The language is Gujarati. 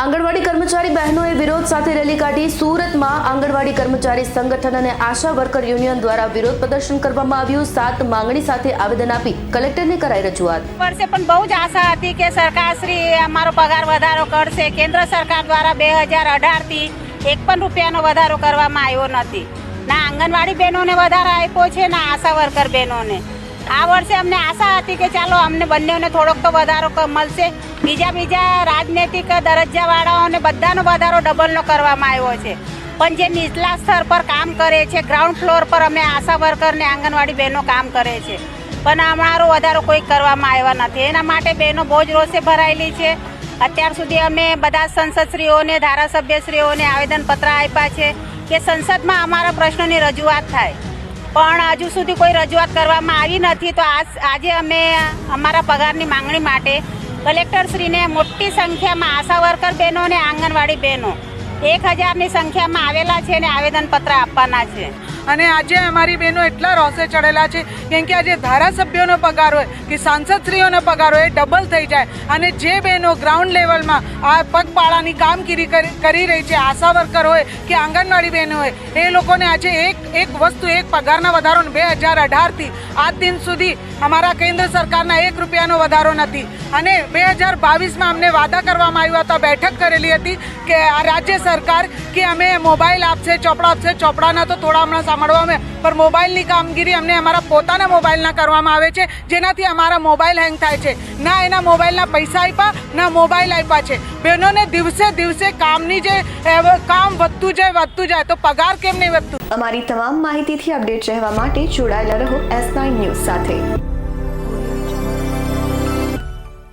આંગણવાડી કર્મચારી બહેનોએ વિરોધ સાથે રેલી કાઢી સુરતમાં આંગણવાડી કર્મચારી સંગઠન અને આશા વર્કર યુનિયન દ્વારા વિરોધ પ્રદર્શન કરવામાં આવ્યું. સાત માંગણી સાથે આવેદન આપી કલેક્ટરને કરાઈ રજૂઆત. વર્ષે પણ બહુ જ આશા હતી કે સરકારશ્રી અમારો પગાર વધારો કરશે. કેન્દ્ર સરકાર દ્વારા બે હજાર અઢારથી એક પણ રૂપિયાનો વધારો કરવામાં આવ્યો નથી. ના આંગણવાડી બહેનોને વધારો આપ્યો છે, ના આશા વર્કર બહેનોને. આ વર્ષે અમને આશા હતી કે ચાલો અમને બંનેઓને થોડોક તો વધારો મળશે. બીજા બીજા રાજનૈતિક દરજ્જાવાળાઓને બધાનો વધારો ડબલનો કરવામાં આવ્યો છે. પણ જે નીચલા સ્તર પર કામ કરે છે, ગ્રાઉન્ડ ફ્લોર પર અમે આશા વર્કર ને આંગણવાડી બહેનો કામ કરે છે. પણ અમારો વધારો કોઈ કરવામાં આવ્યા નથી. એના માટે બહેનો બહુ જ રોષે ભરાયેલી છે. અત્યાર સુધી અમે બધા સંસદશ્રીઓને, ધારાસભ્યશ્રીઓને આવેદનપત્ર આપ્યા છે કે સંસદમાં અમારા પ્રશ્નોની રજૂઆત થાય. પણ હજુ સુધી કોઈ રજૂઆત કરવામાં આવી નથી. તો આજ અમે અમારા પગારની માંગણી માટે કલેક્ટરશ્રીને મોટી સંખ્યામાં આશા વર્કર બહેનો અને આંગણવાડી બહેનો એક હજારની સંખ્યામાં આવેલા છે અને આવેદનપત્ર આપવાના છે. અને આજે અમારી બહેનો એટલા રોષે ચડેલા છે, કેમ કે આજે ધારાસભ્યોનો પગાર હોય કે સાંસદશ્રીઓનો પગાર હોય એ ડબલ થઈ જાય. અને જે બહેનો ગ્રાઉન્ડ લેવલમાં આ પગપાળાની કામગીરી કરી રહી છે, આશા વર્કર હોય કે આંગણવાડી બહેનો હોય, એ લોકોને આજે એક એક વસ્તુ, એક પગારના વધારો બે હજાર અઢારથી આજ દિન સુધી અમારા કેન્દ્ર સરકારના એક રૂપિયાનો વધારો નથી. અને બે હજાર બાવીસમાં અમને વાદા કરવામાં આવ્યા હતા, બેઠક કરેલી હતી કે આ રાજ્ય સરકાર કે અમે મોબાઈલ આપશે, ચોપડા આપશે, ચોપડાના તો થોડા હમણાં સાંભળવા અમે પણ મોબાઈલની કામગીરી અમને અમારા પોતાના મોબાઈલના કરવામાં આવે છે, જેનાથી અમારા મોબાઈલ હેંગ થાય છે. ના એના મોબાઈલના પૈસા આપ્યા, ના મોબાઈલ આપ્યા છે. બહેનોને દિવસે દિવસે કામની જે કામ વધતું જાય વધતું જાય, તો પગાર કેમ નહીં વધતું? અમારી તમામ માહિતીથી અપડેટ રહેવા માટે જોડાયેલા રહો એસ નાઇન ન્યૂઝ સાથે.